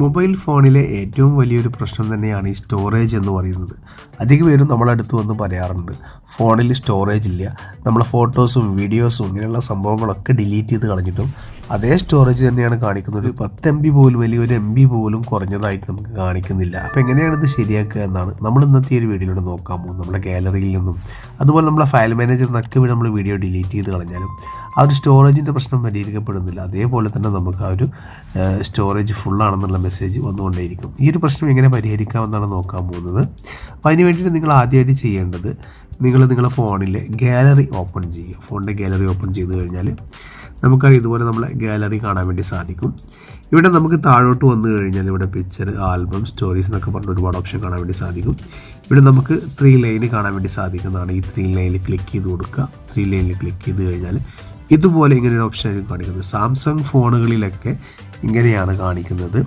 Mobile ഫോണിലെ ഏറ്റവും വലിയൊരു പ്രശ്നം തന്നെയാണ് ഈ സ്റ്റോറേജ് എന്ന് പറയുന്നത്. അധിക പേരും നമ്മളടുത്ത് വന്ന് പറയാറുണ്ട് ഫോണിൽ സ്റ്റോറേജ് ഇല്ല. നമ്മളെ ഫോട്ടോസും വീഡിയോസും ഇങ്ങനെയുള്ള സംഭവങ്ങളൊക്കെ ഡിലീറ്റ് ചെയ്ത് കളഞ്ഞിട്ടും അതേ സ്റ്റോറേജ് തന്നെയാണ് കാണിക്കുന്നത്. പത്ത് എം ബി പോലും വലിയ ഒരു എം ബി പോലും കുറഞ്ഞതായിട്ട് നമുക്ക് കാണിക്കുന്നില്ല. അപ്പോൾ എങ്ങനെയാണ് ഇത് ശരിയാക്കുക എന്നാണ് നമ്മൾ ഇന്നത്തെ ഒരു വീഡിയോയിലൂടെ നോക്കാൻ പോകുന്നത്. നമ്മുടെ ഗാലറിയിൽ നിന്നും അതുപോലെ നമ്മളെ ഫയൽ മാനേജർ നിന്നൊക്കെ നമ്മൾ വീഡിയോ ഡിലീറ്റ് ചെയ്ത് കളഞ്ഞാലും ആ ഒരു സ്റ്റോറേജിന്റെ പ്രശ്നം പരിഹരിക്കപ്പെടുന്നില്ല. അതേപോലെ തന്നെ നമുക്ക് ആ ഒരു സ്റ്റോറേജ് ഫുള്ളാണെന്നുള്ള മെസ്സേജ് വന്നുകൊണ്ടേയിരിക്കും. ഈ ഒരു പ്രശ്നം എങ്ങനെ പരിഹരിക്കാമെന്നാണ് നോക്കാൻ പോകുന്നത്. അപ്പോൾ അതിന് വേണ്ടിയിട്ട് നിങ്ങൾ ആദ്യമായിട്ട് ചെയ്യേണ്ടത് നിങ്ങൾ നിങ്ങളുടെ ഫോണിലെ ഗാലറി ഓപ്പൺ ചെയ്യുക. ഫോണിന്റെ ഗാലറി ഓപ്പൺ ചെയ്ത് കഴിഞ്ഞാൽ നമുക്കറിയാം ഇതുപോലെ നമ്മളെ ഗാലറി കാണാൻ വേണ്ടി സാധിക്കും. ഇവിടെ നമുക്ക് താഴോട്ട് വന്നു കഴിഞ്ഞാൽ ഇവിടെ പിക്ചർ ആൽബം സ്റ്റോറീസ് എന്നൊക്കെ പറഞ്ഞ ഒരുപാട് ഓപ്ഷൻ കാണാൻ വേണ്ടി സാധിക്കും. ഇവിടെ നമുക്ക് ത്രീ ലൈന് കാണാൻ വേണ്ടി സാധിക്കുന്നതാണ്. ഈ ത്രീ ലൈനിൽ ക്ലിക്ക് ചെയ്ത് കൊടുക്കുക. ത്രീ ലൈനിൽ ക്ലിക്ക് ചെയ്ത് കഴിഞ്ഞാൽ ഇതുപോലെ ഇങ്ങനെ ഒരു ഓപ്ഷൻ കാണിക്കുന്നത്. സാംസങ് ഫോണുകളിലൊക്കെ ഇങ്ങനെയാണ് കാണിക്കുന്നത്.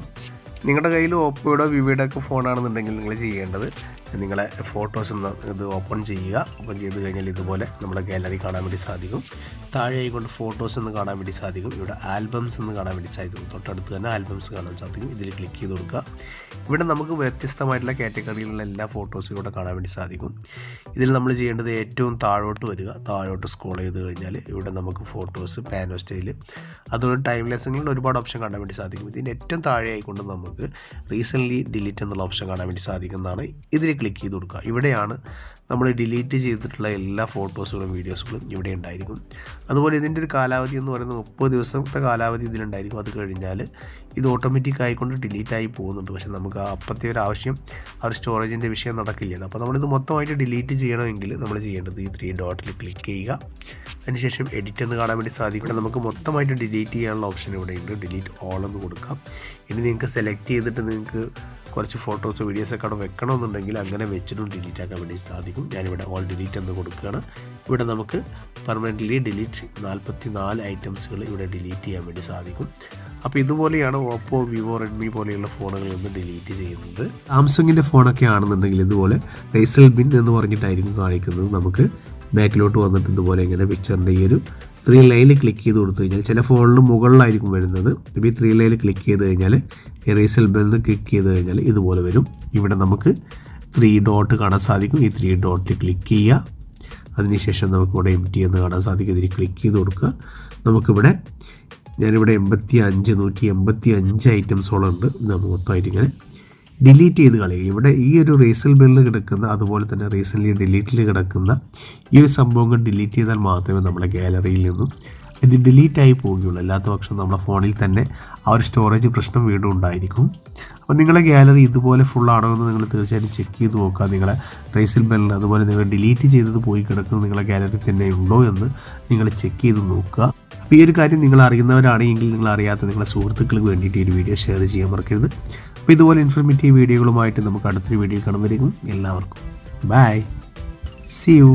നിങ്ങളുടെ കയ്യിൽ ഓപ്പോയുടെ വിവയുടെ ഒക്കെ ഫോണാണെന്നുണ്ടെങ്കിൽ നിങ്ങൾ ചെയ്യേണ്ടത് നിങ്ങളെ ഫോട്ടോസ് ഒന്ന് ഇത് ഓപ്പൺ ചെയ്യുക. ഓപ്പൺ ചെയ്ത് കഴിഞ്ഞാൽ ഇതുപോലെ നമ്മുടെ ഗാലറി കാണാൻ വേണ്ടി സാധിക്കും. താഴെ ഫോട്ടോസ് ഒന്ന് കാണാൻ വേണ്ടി സാധിക്കും. ഇവിടെ ആൽബംസ് എന്ന് കാണാൻ വേണ്ടി സാധിക്കും. തൊട്ടടുത്ത് തന്നെ ആൽബംസ് കാണാൻ സാധിക്കും. ഇതിൽ ക്ലിക്ക് ചെയ്ത് കൊടുക്കുക. ഇവിടെ നമുക്ക് വ്യത്യസ്തമായിട്ടുള്ള കാറ്റഗറിയിലുള്ള എല്ലാ ഫോട്ടോസും ഇവിടെ കാണാൻ വേണ്ടി സാധിക്കും. ഇതിൽ നമ്മൾ ചെയ്യേണ്ടത് ഏറ്റവും താഴോട്ട് വരിക. താഴോട്ട് സ്ക്രോൾ ചെയ്ത് കഴിഞ്ഞാൽ ഇവിടെ നമുക്ക് ഫോട്ടോസ് പാനോ സ്റ്റൈൽ അതുപോലെ ടൈം ലെസ്സുകളിൽ ഒരുപാട് ഓപ്ഷൻ കാണാൻ വേണ്ടി സാധിക്കും. ഇതിന്റെ ഏറ്റവും താഴെ ആയിക്കൊണ്ട് നമുക്ക് റീസെന്റ്ലി ഡിലീറ്റ് എന്നുള്ള ഓപ്ഷൻ കാണാൻ വേണ്ടി സാധിക്കുന്നതാണ്. ഇതിൽ ക്ലിക്ക് ചെയ്ത് കൊടുക്കുക. ഇവിടെയാണ് നമ്മൾ ഡിലീറ്റ് ചെയ്തിട്ടുള്ള എല്ലാ ഫോട്ടോസുകളും വീഡിയോസുകളും ഇവിടെ ഉണ്ടായിരിക്കും. അതുപോലെ ഇതിന്റെ ഒരു കാലാവധി എന്ന് പറയുന്നത് മുപ്പത് ദിവസത്തെ കാലാവധി ഇതിലുണ്ടായിരിക്കും. അത് കഴിഞ്ഞാൽ ഇത് ഓട്ടോമാറ്റിക് ആയിക്കൊണ്ട് ഡിലീറ്റ് ആയി പോകുന്നുണ്ട്. പക്ഷേ നമുക്ക് ആ അപ്പത്തെ ഒരു ആവശ്യം ആ ഒരു സ്റ്റോറേജിന്റെ വിഷയം നടക്കില്ല അപ്പോൾ നമ്മളിത് മൊത്തമായിട്ട് ഡിലീറ്റ് ചെയ്യണമെങ്കിൽ നമ്മൾ ചെയ്യേണ്ടത് ഈ ത്രീ ഡോട്ടിൽ ക്ലിക്ക് ചെയ്യുക. അതിനുശേഷം എഡിറ്റ് എന്ന് കാണാൻ വേണ്ടി സാധിക്കും. നമുക്ക് മൊത്തമായിട്ട് ഡിലീറ്റ് ചെയ്യാനുള്ള ഓപ്ഷൻ ഇവിടെ ഉണ്ട്. ഡിലീറ്റ് ഓൾ എന്ന് കൊടുക്കാം. ഇനി നിങ്ങൾക്ക് സെലക്ട് ചെയ്തിട്ട് നിങ്ങൾക്ക് കുറച്ച് ഫോട്ടോസോ വീഡിയോസൊക്കെ അവിടെ വെക്കണമെന്നുണ്ടെങ്കിൽ അങ്ങനെ വെച്ചിട്ടും ഡിലീറ്റ് ആക്കാൻ വേണ്ടി സാധിക്കും. ഞാനിവിടെ ഓൾ ഡിലീറ്റ് എന്ന് കൊടുക്കുകയാണ്. ഇവിടെ നമുക്ക് പെർമനന്റ്ലി ഡിലീറ്റ് നാൽപ്പത്തി നാല് ഐറ്റംസുകൾ ഇവിടെ ഡിലീറ്റ് ചെയ്യാൻ വേണ്ടി സാധിക്കും. അപ്പോൾ ഇതുപോലെയാണ് ഓപ്പോ വിവോ റെഡ്മി പോലെയുള്ള ഫോണുകളിൽ നിന്ന് ഡിലീറ്റ് ചെയ്യുന്നത്. സാംസങ്ങിന്റെ ഫോണൊക്കെ ആണെന്നുണ്ടെങ്കിൽ ഇതുപോലെ റേസൽ ബിൻ എന്ന് പറഞ്ഞിട്ടായിരിക്കും കാണിക്കുന്നത്. നമുക്ക് ബാക്കിലോട്ട് വന്നിട്ട് ഇതുപോലെ ഇങ്ങനെ പിക്ചറിന്റെ ഈ ഒരു ത്രീ ലൈനിൽ ക്ലിക്ക് ചെയ്ത് കൊടുത്തു കഴിഞ്ഞാൽ ചില ഫോണിൽ മുകളിലായിരിക്കും വരുന്നത്. ഇപ്പോൾ ഈ ത്രീ ലൈനിൽ ക്ലിക്ക് ചെയ്ത് കഴിഞ്ഞാൽ എറേസൽ ബെന്ന് ക്ലിക്ക് ചെയ്ത് കഴിഞ്ഞാൽ ഇതുപോലെ വരും. ഇവിടെ നമുക്ക് ത്രീ ഡോട്ട് കാണാൻ സാധിക്കും. ഈ ത്രീ ഡോട്ടിൽ ക്ലിക്ക് ചെയ്യുക. അതിനുശേഷം നമുക്ക് ഇവിടെ എം ടി എന്ന് കാണാൻ സാധിക്കും. ഇതിൽ ക്ലിക്ക് ചെയ്ത് കൊടുക്കുക. നമുക്കിവിടെ ഞാനിവിടെ എൺപത്തി അഞ്ച് നൂറ്റി എൺപത്തി അഞ്ച് ഐറ്റംസോളം ഉണ്ട് നമുക്ക് മൊത്തമായിട്ട് ഇങ്ങനെ ഡിലീറ്റ് ചെയ്ത് കളയുക. ഇവിടെ ഈ ഒരു റീസൽ ബില്ല് കിടക്കുന്ന അതുപോലെ തന്നെ റീസെന്റ്ലി ഡിലീറ്റിൽ കിടക്കുന്ന ഈ ഒരു സംഭവങ്ങൾ ഡിലീറ്റ് ചെയ്താൽ മാത്രമേ നമ്മുടെ ഗാലറിയിൽ നിന്നും ഇത് ഡിലീറ്റ് ആയി പോവുകയുള്ളൂ. അല്ലാത്ത പക്ഷം നമ്മുടെ ഫോണിൽ തന്നെ ആ ഒരു സ്റ്റോറേജ് പ്രശ്നം വീണ്ടും ഉണ്ടായിരിക്കും. അപ്പോൾ നിങ്ങളുടെ ഗാലറി ഇതുപോലെ ഫുൾ ആണോ എന്ന് നിങ്ങൾ തീർച്ചയായിട്ടും ചെക്ക് ചെയ്ത് നോക്കുക. നിങ്ങളെ റേസിൽ ബെല്ലിൽ അതുപോലെ നിങ്ങൾ ഡിലീറ്റ് ചെയ്തത് പോയി കിടക്കുന്നത് നിങ്ങളുടെ ഗാലറി തന്നെ ഉണ്ടോ എന്ന് നിങ്ങൾ ചെക്ക് ചെയ്ത് നോക്കുക. അപ്പോൾ ഈ ഒരു കാര്യം നിങ്ങൾ അറിയുന്നവരാണെങ്കിൽ നിങ്ങൾ അറിയാത്ത നിങ്ങളുടെ സുഹൃത്തുക്കൾക്ക് വേണ്ടിയിട്ട് ഈ ഒരു വീഡിയോ ഷെയർ ചെയ്യാൻ മറക്കരുത്. അപ്പോൾ ഇതുപോലെ ഇൻഫർമേറ്റീവ് വീഡിയോകളുമായിട്ട് നമുക്ക് അടുത്തൊരു വീഡിയോ കാണുമ്പോഴേക്കും എല്ലാവർക്കും. By C U